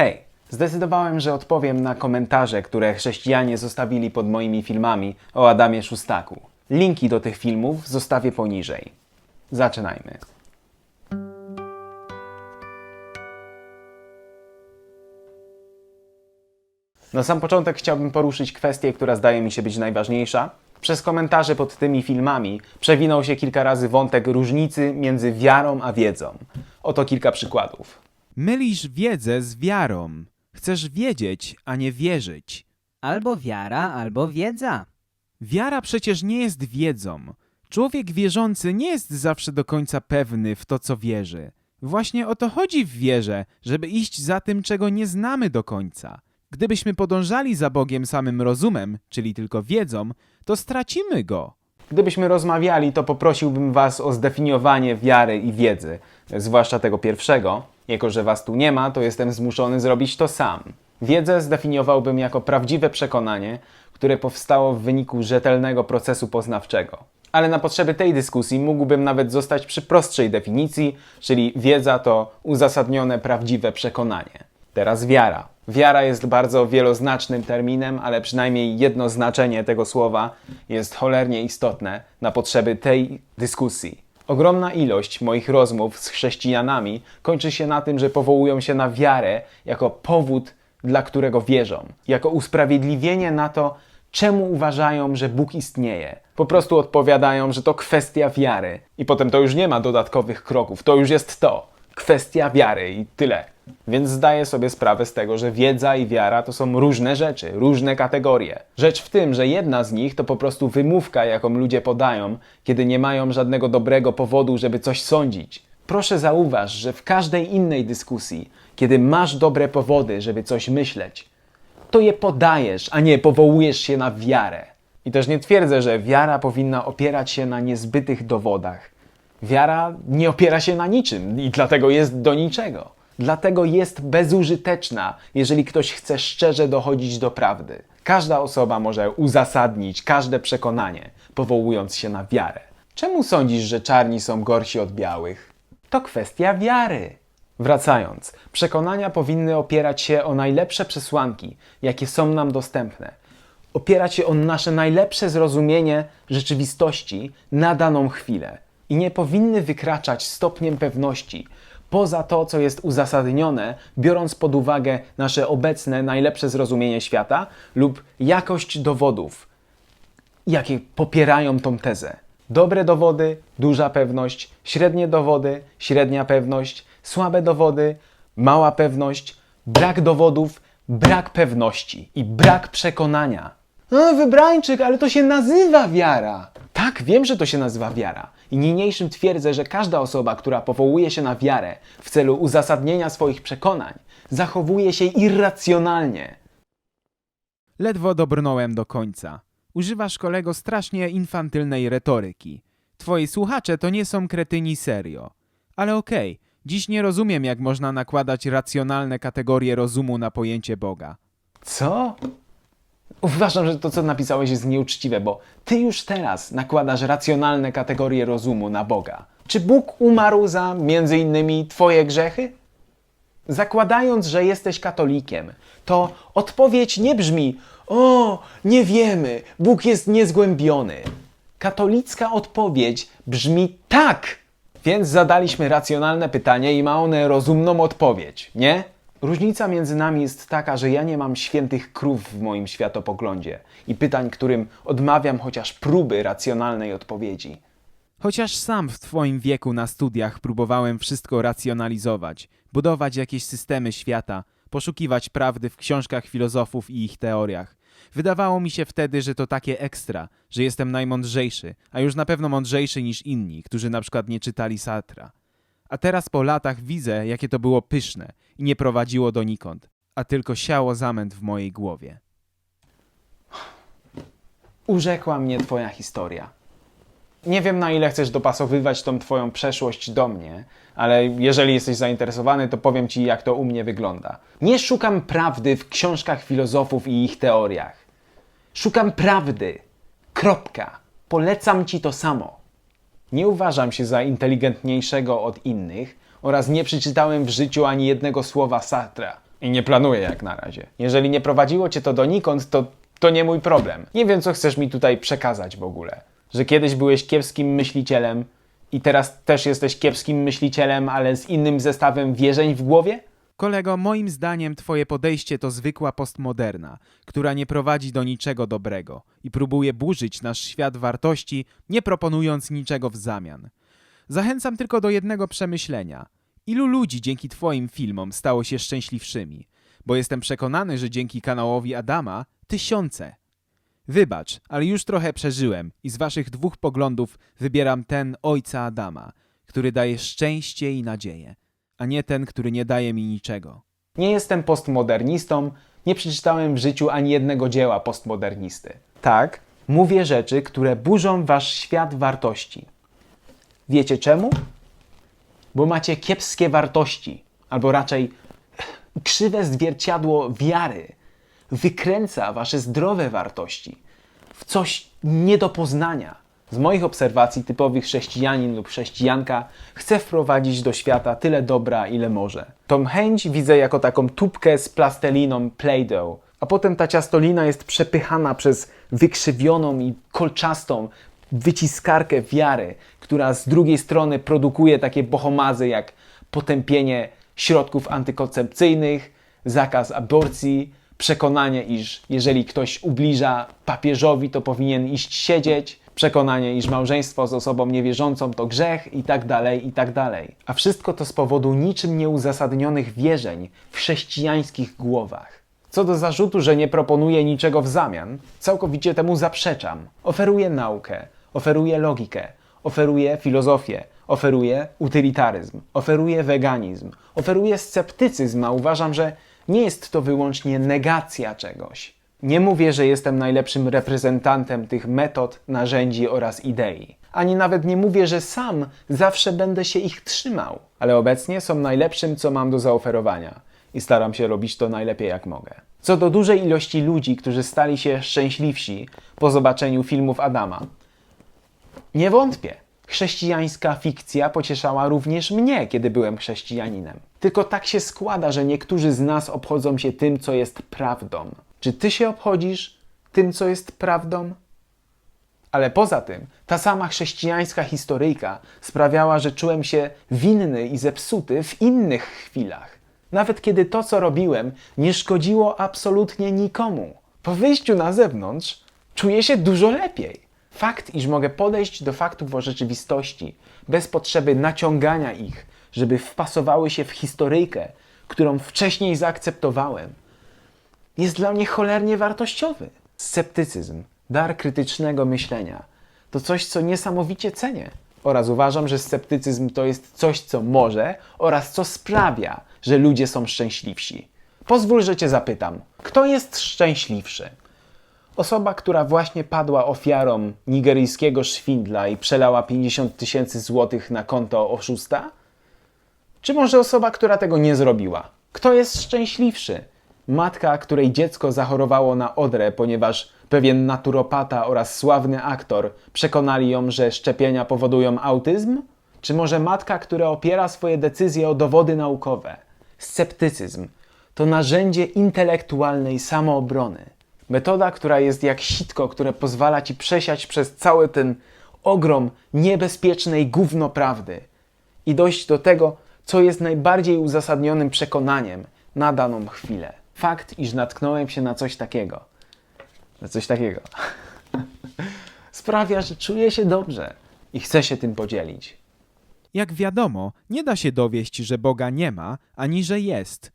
Hej, zdecydowałem, że odpowiem na komentarze, które chrześcijanie zostawili pod moimi filmami o Adamie Szustaku. Linki do tych filmów zostawię poniżej. Zaczynajmy. Na sam początek chciałbym poruszyć kwestię, która zdaje mi się być najważniejsza. Przez komentarze pod tymi filmami przewinął się kilka razy wątek różnicy między wiarą a wiedzą. Oto kilka przykładów. Mylisz wiedzę z wiarą. Chcesz wiedzieć, a nie wierzyć. Albo wiara, albo wiedza. Wiara przecież nie jest wiedzą. Człowiek wierzący nie jest zawsze do końca pewny w to, co wierzy. Właśnie o to chodzi w wierze, żeby iść za tym, czego nie znamy do końca. Gdybyśmy podążali za Bogiem samym rozumem, czyli tylko wiedzą, to stracimy go. Gdybyśmy rozmawiali, to poprosiłbym Was o zdefiniowanie wiary i wiedzy, zwłaszcza tego pierwszego. Jako, że Was tu nie ma, to jestem zmuszony zrobić to sam. Wiedzę zdefiniowałbym jako prawdziwe przekonanie, które powstało w wyniku rzetelnego procesu poznawczego. Ale na potrzeby tej dyskusji mógłbym nawet zostać przy prostszej definicji, czyli wiedza to uzasadnione, prawdziwe przekonanie. Teraz wiara. Wiara jest bardzo wieloznacznym terminem, ale przynajmniej jedno znaczenie tego słowa jest cholernie istotne na potrzeby tej dyskusji. Ogromna ilość moich rozmów z chrześcijanami kończy się na tym, że powołują się na wiarę jako powód, dla którego wierzą, jako usprawiedliwienie na to, czemu uważają, że Bóg istnieje. Po prostu odpowiadają, że to kwestia wiary. I potem to już nie ma dodatkowych kroków, to już jest to. Kwestia wiary i tyle. Więc zdaję sobie sprawę z tego, że wiedza i wiara to są różne rzeczy, różne kategorie. Rzecz w tym, że jedna z nich to po prostu wymówka, jaką ludzie podają, kiedy nie mają żadnego dobrego powodu, żeby coś sądzić. Proszę zauważ, że w każdej innej dyskusji, kiedy masz dobre powody, żeby coś myśleć, to je podajesz, a nie powołujesz się na wiarę. I też nie twierdzę, że wiara powinna opierać się na niezbytych dowodach. Wiara nie opiera się na niczym i dlatego jest do niczego. Dlatego jest bezużyteczna, jeżeli ktoś chce szczerze dochodzić do prawdy. Każda osoba może uzasadnić każde przekonanie, powołując się na wiarę. Czemu sądzisz, że czarni są gorsi od białych? To kwestia wiary. Wracając, przekonania powinny opierać się o najlepsze przesłanki, jakie są nam dostępne. Opierać się o nasze najlepsze zrozumienie rzeczywistości na daną chwilę i nie powinny wykraczać stopniem pewności poza to, co jest uzasadnione, biorąc pod uwagę nasze obecne najlepsze zrozumienie świata lub jakość dowodów, jakie popierają tą tezę. Dobre dowody, duża pewność, średnie dowody, średnia pewność, słabe dowody, mała pewność, brak dowodów, brak pewności i brak przekonania. No, wybrańczyk, ale to się nazywa wiara. Tak, wiem, że to się nazywa wiara. I niniejszym twierdzę, że każda osoba, która powołuje się na wiarę w celu uzasadnienia swoich przekonań, zachowuje się irracjonalnie. Ledwo dobrnąłem do końca. Używasz, kolego, strasznie infantylnej retoryki. Twoi słuchacze to nie są kretyni serio. Ale okej, dziś nie rozumiem, jak można nakładać racjonalne kategorie rozumu na pojęcie Boga. Co? Uważam, że to, co napisałeś, jest nieuczciwe, bo ty już teraz nakładasz racjonalne kategorie rozumu na Boga. Czy Bóg umarł za między innymi twoje grzechy? Zakładając, że jesteś katolikiem, to odpowiedź nie brzmi: O, nie wiemy, Bóg jest niezgłębiony. Katolicka odpowiedź brzmi tak. Więc zadaliśmy racjonalne pytanie i ma one rozumną odpowiedź, nie? Różnica między nami jest taka, że ja nie mam świętych krów w moim światopoglądzie i pytań, którym odmawiam chociaż próby racjonalnej odpowiedzi. Chociaż sam w twoim wieku na studiach próbowałem wszystko racjonalizować, budować jakieś systemy świata, poszukiwać prawdy w książkach filozofów i ich teoriach. Wydawało mi się wtedy, że to takie ekstra, że jestem najmądrzejszy, a już na pewno mądrzejszy niż inni, którzy na przykład nie czytali Sartra. A teraz po latach widzę, jakie to było pyszne i nie prowadziło donikąd, a tylko siało zamęt w mojej głowie. Urzekła mnie Twoja historia. Nie wiem, na ile chcesz dopasowywać tą Twoją przeszłość do mnie, ale jeżeli jesteś zainteresowany, to powiem Ci, jak to u mnie wygląda. Nie szukam prawdy w książkach filozofów i ich teoriach. Szukam prawdy. Kropka. Polecam Ci to samo. Nie uważam się za inteligentniejszego od innych oraz nie przeczytałem w życiu ani jednego słowa Sartra. I nie planuję jak na razie. Jeżeli nie prowadziło cię to donikąd, to, to nie mój problem. Nie wiem, co chcesz mi tutaj przekazać w ogóle. Że kiedyś byłeś kiepskim myślicielem i teraz też jesteś kiepskim myślicielem, ale z innym zestawem wierzeń w głowie? Kolego, moim zdaniem twoje podejście to zwykła postmoderna, która nie prowadzi do niczego dobrego i próbuje burzyć nasz świat wartości, nie proponując niczego w zamian. Zachęcam tylko do jednego przemyślenia. Ilu ludzi dzięki twoim filmom stało się szczęśliwszymi? Bo jestem przekonany, że dzięki kanałowi Adama tysiące. Wybacz, ale już trochę przeżyłem i z waszych dwóch poglądów wybieram ten ojca Adama, który daje szczęście i nadzieję, a nie ten, który nie daje mi niczego. Nie jestem postmodernistą, nie przeczytałem w życiu ani jednego dzieła postmodernisty. Tak, mówię rzeczy, które burzą wasz świat wartości. Wiecie czemu? Bo macie kiepskie wartości, albo raczej krzywe zwierciadło wiary. Wykręca wasze zdrowe wartości w coś nie do poznania. Z moich obserwacji typowy chrześcijanin lub chrześcijanka chce wprowadzić do świata tyle dobra, ile może. Tą chęć widzę jako taką tubkę z plasteliną Play-Doh, a potem ta ciastolina jest przepychana przez wykrzywioną i kolczastą wyciskarkę wiary, która z drugiej strony produkuje takie bohomazy jak potępienie środków antykoncepcyjnych, zakaz aborcji, przekonanie, iż jeżeli ktoś ubliża papieżowi, to powinien iść siedzieć, przekonanie, iż małżeństwo z osobą niewierzącą to grzech i tak dalej, i tak dalej. A wszystko to z powodu niczym nieuzasadnionych wierzeń w chrześcijańskich głowach. Co do zarzutu, że nie proponuję niczego w zamian, całkowicie temu zaprzeczam. Oferuję naukę, oferuję logikę, oferuję filozofię, oferuję utylitaryzm, oferuję weganizm, oferuję sceptycyzm, a uważam, że nie jest to wyłącznie negacja czegoś. Nie mówię, że jestem najlepszym reprezentantem tych metod, narzędzi oraz idei. Ani nawet nie mówię, że sam zawsze będę się ich trzymał, ale obecnie są najlepszym, co mam do zaoferowania i staram się robić to najlepiej jak mogę. Co do dużej ilości ludzi, którzy stali się szczęśliwsi po zobaczeniu filmów Adama, nie wątpię. Chrześcijańska fikcja pocieszała również mnie, kiedy byłem chrześcijaninem. Tylko tak się składa, że niektórzy z nas obchodzą się tym, co jest prawdą. Czy ty się obchodzisz tym, co jest prawdą? Ale poza tym, ta sama chrześcijańska historyjka sprawiała, że czułem się winny i zepsuty w innych chwilach. Nawet kiedy to, co robiłem, nie szkodziło absolutnie nikomu. Po wyjściu na zewnątrz czuję się dużo lepiej. Fakt, iż mogę podejść do faktów o rzeczywistości bez potrzeby naciągania ich, żeby wpasowały się w historyjkę, którą wcześniej zaakceptowałem, jest dla mnie cholernie wartościowy. Sceptycyzm, dar krytycznego myślenia to coś, co niesamowicie cenię. Oraz uważam, że sceptycyzm to jest coś, co może oraz co sprawia, że ludzie są szczęśliwsi. Pozwól, że Cię zapytam, kto jest szczęśliwszy? Osoba, która właśnie padła ofiarą nigeryjskiego szwindla i przelała 50 tysięcy złotych na konto oszusta? Czy może osoba, która tego nie zrobiła? Kto jest szczęśliwszy? Matka, której dziecko zachorowało na odrę, ponieważ pewien naturopata oraz sławny aktor przekonali ją, że szczepienia powodują autyzm? Czy może matka, która opiera swoje decyzje o dowody naukowe? Sceptycyzm to narzędzie intelektualnej samoobrony. Metoda, która jest jak sitko, które pozwala ci przesiać przez cały ten ogrom niebezpiecznej gówno prawdy i dojść do tego, co jest najbardziej uzasadnionym przekonaniem na daną chwilę. Fakt, iż natknąłem się na coś takiego. Na coś takiego. Sprawia, że czuję się dobrze i chcę się tym podzielić. Jak wiadomo, nie da się dowieść, że Boga nie ma, ani że jest.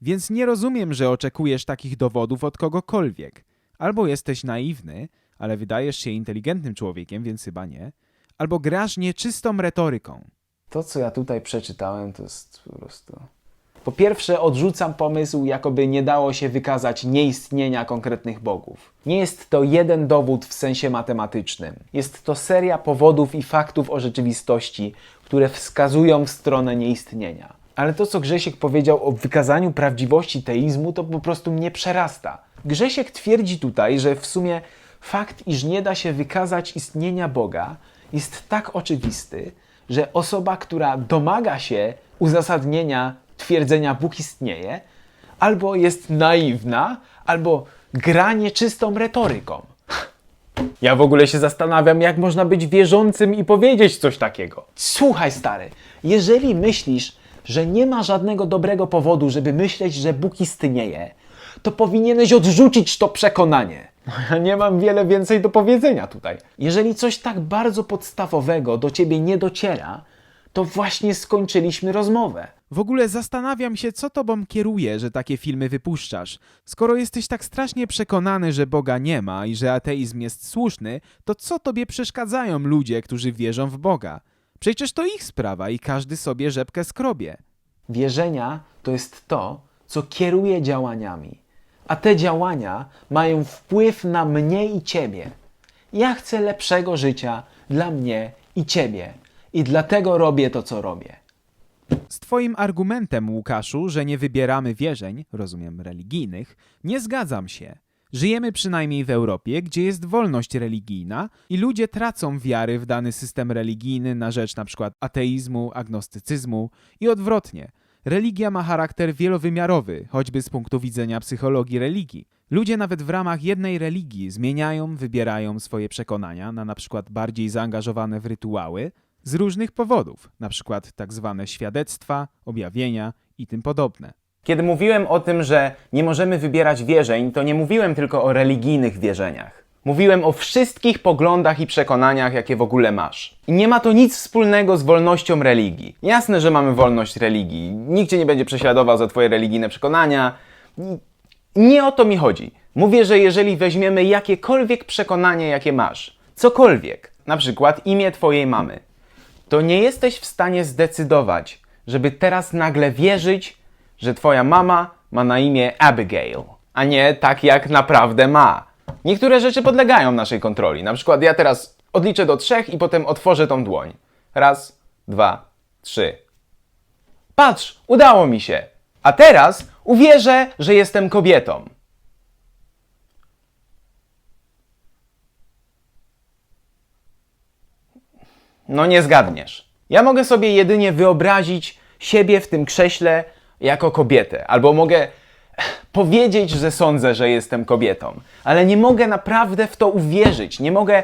Więc nie rozumiem, że oczekujesz takich dowodów od kogokolwiek. Albo jesteś naiwny, ale wydajesz się inteligentnym człowiekiem, więc chyba nie, albo grasz nieczystą retoryką. To, co ja tutaj przeczytałem, to jest po prostu. Po pierwsze, odrzucam pomysł, jakoby nie dało się wykazać nieistnienia konkretnych bogów. Nie jest to jeden dowód w sensie matematycznym. Jest to seria powodów i faktów o rzeczywistości, które wskazują w stronę nieistnienia. Ale to, co Grzesiek powiedział o wykazaniu prawdziwości teizmu, to po prostu mnie przerasta. Grzesiek twierdzi tutaj, że w sumie fakt, iż nie da się wykazać istnienia Boga, jest tak oczywisty, że osoba, która domaga się uzasadnienia twierdzenia Bóg istnieje, albo jest naiwna, albo gra nieczystą retoryką. Ja w ogóle się zastanawiam, jak można być wierzącym i powiedzieć coś takiego. Słuchaj, stary, jeżeli myślisz, że nie ma żadnego dobrego powodu, żeby myśleć, że Bóg istnieje, to powinieneś odrzucić to przekonanie. No, ja nie mam wiele więcej do powiedzenia tutaj. Jeżeli coś tak bardzo podstawowego do ciebie nie dociera, to właśnie skończyliśmy rozmowę. W ogóle zastanawiam się, co tobą kieruje, że takie filmy wypuszczasz. Skoro jesteś tak strasznie przekonany, że Boga nie ma i że ateizm jest słuszny, to co tobie przeszkadzają ludzie, którzy wierzą w Boga? Przecież to ich sprawa i każdy sobie rzepkę skrobie. Wierzenia to jest to, co kieruje działaniami, a te działania mają wpływ na mnie i ciebie. Ja chcę lepszego życia dla mnie i ciebie i dlatego robię to, co robię. Z twoim argumentem, Łukaszu, że nie wybieramy wierzeń, rozumiem religijnych, nie zgadzam się. Żyjemy przynajmniej w Europie, gdzie jest wolność religijna i ludzie tracą wiary w dany system religijny na rzecz np. ateizmu, agnostycyzmu i odwrotnie. Religia ma charakter wielowymiarowy, choćby z punktu widzenia psychologii religii. Ludzie nawet w ramach jednej religii zmieniają, wybierają swoje przekonania na np. bardziej zaangażowane w rytuały, z różnych powodów, przykład tak zwane świadectwa, objawienia i tym podobne. Kiedy mówiłem o tym, że nie możemy wybierać wierzeń, to nie mówiłem tylko o religijnych wierzeniach. Mówiłem o wszystkich poglądach i przekonaniach, jakie w ogóle masz. I nie ma to nic wspólnego z wolnością religii. Jasne, że mamy wolność religii. Nikt cię nie będzie prześladował za twoje religijne przekonania. Nie o to mi chodzi. Mówię, że jeżeli weźmiemy jakiekolwiek przekonanie, jakie masz, cokolwiek, na przykład imię twojej mamy, to nie jesteś w stanie zdecydować, żeby teraz nagle wierzyć, że twoja mama ma na imię Abigail, a nie tak jak naprawdę ma. Niektóre rzeczy podlegają naszej kontroli. Na przykład ja teraz odliczę do trzech i potem otworzę tą dłoń. Raz, dwa, trzy. Patrz, udało mi się. A teraz uwierzę, że jestem kobietą. No nie zgadniesz. Ja mogę sobie jedynie wyobrazić siebie w tym krześle jako kobietę, albo mogę powiedzieć, że sądzę, że jestem kobietą, ale nie mogę naprawdę w to uwierzyć, nie mogę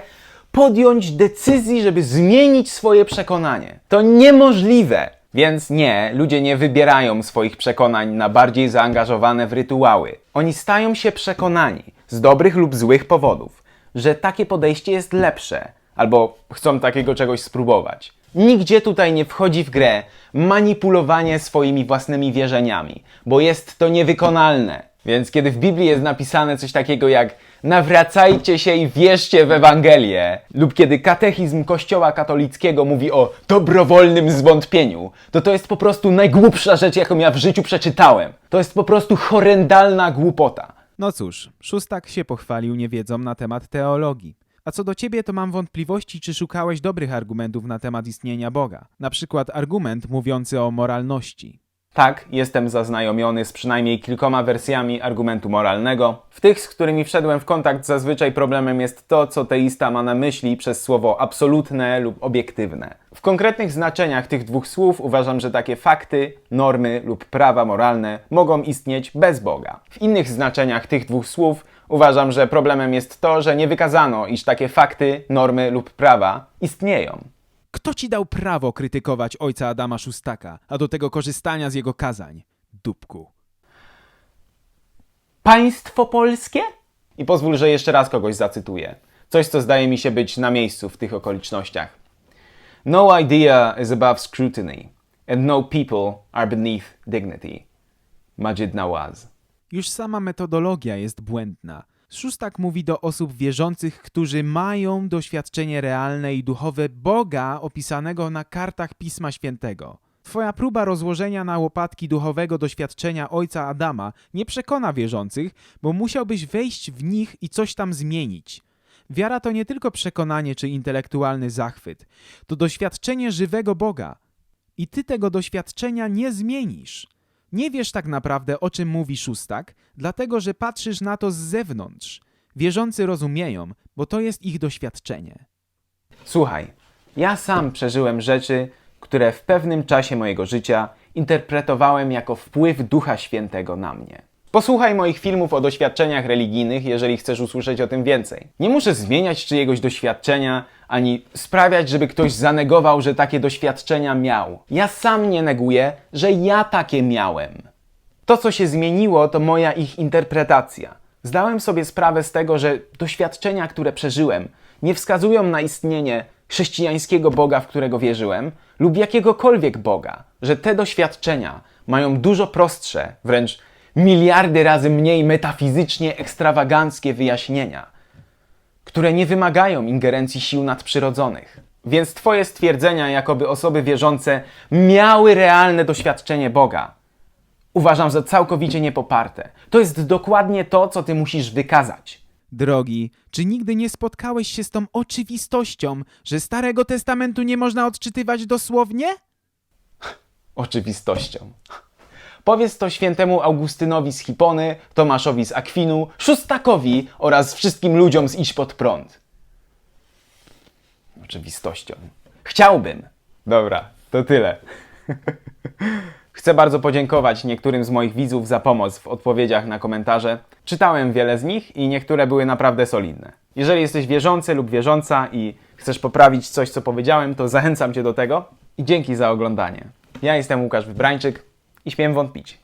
podjąć decyzji, żeby zmienić swoje przekonanie. To niemożliwe. Więc nie, ludzie nie wybierają swoich przekonań na bardziej zaangażowane w rytuały. Oni stają się przekonani, z dobrych lub złych powodów, że takie podejście jest lepsze, albo chcą takiego czegoś spróbować. Nigdzie tutaj nie wchodzi w grę manipulowanie swoimi własnymi wierzeniami, bo jest to niewykonalne. Więc kiedy w Biblii jest napisane coś takiego jak nawracajcie się i wierzcie w Ewangelię, lub kiedy katechizm Kościoła katolickiego mówi o dobrowolnym zwątpieniu, to to jest po prostu najgłupsza rzecz, jaką ja w życiu przeczytałem. To jest po prostu horrendalna głupota. No cóż, Szóstak się pochwalił niewiedzą na temat teologii. A co do ciebie, to mam wątpliwości, czy szukałeś dobrych argumentów na temat istnienia Boga. Na przykład argument mówiący o moralności. Tak, jestem zaznajomiony z przynajmniej kilkoma wersjami argumentu moralnego. W tych, z którymi wszedłem w kontakt, zazwyczaj problemem jest to, co teista ma na myśli przez słowo absolutne lub obiektywne. W konkretnych znaczeniach tych dwóch słów uważam, że takie fakty, normy lub prawa moralne mogą istnieć bez Boga. W innych znaczeniach tych dwóch słów uważam, że problemem jest to, że nie wykazano, iż takie fakty, normy lub prawa istnieją. Kto ci dał prawo krytykować ojca Adama Szóstaka, a do tego korzystania z jego kazań? Dupku. Państwo polskie? I pozwól, że jeszcze raz kogoś zacytuję. Coś, co zdaje mi się być na miejscu w tych okolicznościach. No idea is above scrutiny, and no people are beneath dignity. Majid Nawaz. Już sama metodologia jest błędna. Szóstak mówi do osób wierzących, którzy mają doświadczenie realne i duchowe Boga opisanego na kartach Pisma Świętego. Twoja próba rozłożenia na łopatki duchowego doświadczenia ojca Adama nie przekona wierzących, bo musiałbyś wejść w nich i coś tam zmienić. Wiara to nie tylko przekonanie czy intelektualny zachwyt, to doświadczenie żywego Boga. I ty tego doświadczenia nie zmienisz. Nie wiesz tak naprawdę, o czym mówi szóstak, dlatego że patrzysz na to z zewnątrz. Wierzący rozumieją, bo to jest ich doświadczenie. Słuchaj, ja sam przeżyłem rzeczy, które w pewnym czasie mojego życia interpretowałem jako wpływ Ducha Świętego na mnie. Posłuchaj moich filmów o doświadczeniach religijnych, jeżeli chcesz usłyszeć o tym więcej. Nie muszę zmieniać czyjegoś doświadczenia, ani sprawiać, żeby ktoś zanegował, że takie doświadczenia miał. Ja sam nie neguję, że ja takie miałem. To, co się zmieniło, to moja ich interpretacja. Zdałem sobie sprawę z tego, że doświadczenia, które przeżyłem, nie wskazują na istnienie chrześcijańskiego Boga, w którego wierzyłem, lub jakiegokolwiek Boga, że te doświadczenia mają dużo prostsze, wręcz miliardy razy mniej metafizycznie ekstrawaganckie wyjaśnienia, które nie wymagają ingerencji sił nadprzyrodzonych. Więc Twoje stwierdzenia, jakoby osoby wierzące miały realne doświadczenie Boga, uważam za całkowicie niepoparte. To jest dokładnie to, co Ty musisz wykazać. Drogi, czy nigdy nie spotkałeś się z tą oczywistością, że Starego Testamentu nie można odczytywać dosłownie? oczywistością. Powiedz to świętemu Augustynowi z Hipony, Tomaszowi z Akwinu, Szóstakowi oraz wszystkim ludziom z Idź pod prąd. Oczywistością. Chciałbym. Dobra, to tyle. Chcę bardzo podziękować niektórym z moich widzów za pomoc w odpowiedziach na komentarze. Czytałem wiele z nich i niektóre były naprawdę solidne. Jeżeli jesteś wierzący lub wierząca i chcesz poprawić coś, co powiedziałem, to zachęcam Cię do tego i dzięki za oglądanie. Ja jestem Łukasz Wybrańczyk i śmiem wątpić.